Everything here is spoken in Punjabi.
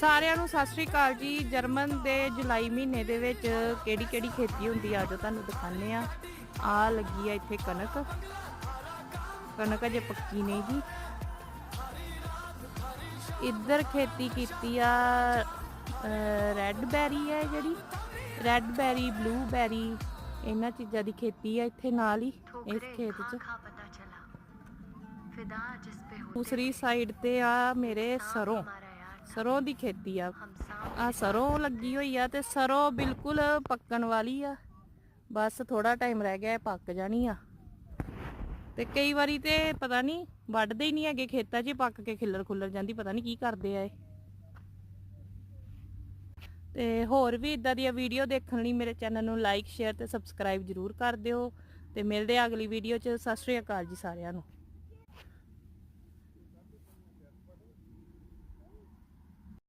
ਸਾਰਿਆਂ ਨੂੰ ਸਤਿ ਸ਼੍ਰੀ ਅਕਾਲ ਜੀ। ਜਰਮਨ ਦੇ ਜੁਲਾਈ ਮਹੀਨੇ ਦੇ ਵਿੱਚ ਕਿਹੜੀ ਕਿਹੜੀ ਖੇਤੀ ਹੁੰਦੀ ਆ ਜੋ ਤੁਹਾਨੂੰ ਦਿਖਾਣੇ ਆ। ਆ ਲੱਗੀ ਆ ਇੱਥੇ ਕਣਕ। ਕਣਕ ਅਜੇ ਪੱਕੀ ਨਹੀਂ ਜੀ। ਇੱਧਰ ਖੇਤੀ ਕੀਤੀ ਆ ਰੈੱਡ ਬੈਰੀ ਹੈ ਜਿਹੜੀ। ਰੈੱਡ ਬੈਰੀ ਬਲੂ ਬੈਰੀ ਇਹਨਾਂ ਚੀਜ਼ਾਂ ਦੀ ਖੇਤੀ ਆ ਇੱਥੇ ਨਾਲ ਹੀ ਇਸ ਖੇਤ 'ਚ। ਦੂਸਰੀ ਸਾਈਡ ਤੇ ਆ ਮੇਰੇ ਸਰੋਂ। ਸਰੋਂ ਦੀ ਖੇਤੀ ਆ। ਆ ਸਰੋਂ ਲੱਗੀ ਹੋਈ ਆ ਤੇ ਸਰੋਂ ਬਿਲਕੁਲ ਪੱਕਣ ਵਾਲੀ ਆ। ਬਸ ਥੋੜਾ ਟਾਈਮ ਰਹਿ ਗਿਆ ਪੱਕ ਜਾਣੀ ਆ। ਤੇ ਕਈ ਵਾਰੀ ਤੇ ਪਤਾ ਨਹੀਂ ਵੱਢਦੇ ਹੀ ਨਹੀਂ ਹੈਗੇ ਖੇਤਾਂ 'ਚ ਪੱਕ ਕੇ ਖਿੱਲਰ ਖੁੱਲਰ ਜਾਂਦੀ ਪਤਾ ਨਹੀਂ ਕੀ ਕਰਦੇ ਆ ਇਹ। ਤੇ ਹੋਰ ਵੀ ਇਦਾਂ ਦੀਆਂ ਵੀਡੀਓ ਦੇਖਣ ਲਈ ਮੇਰੇ ਚੈਨਲ ਨੂੰ ਲਾਈਕ ਸ਼ੇਅਰ ਤੇ ਸਬਸਕ੍ਰਾਈਬ ਜਰੂਰ ਕਰ ਦਿਓ। ਤੇ ਮਿਲਦੇ ਆ ਅਗਲੀ ਵੀਡੀਓ 'ਚ। ਸਤਿ ਸ਼੍ਰੀ ਅਕਾਲ ਜੀ ਸਾਰਿਆਂ ਨੂੰ।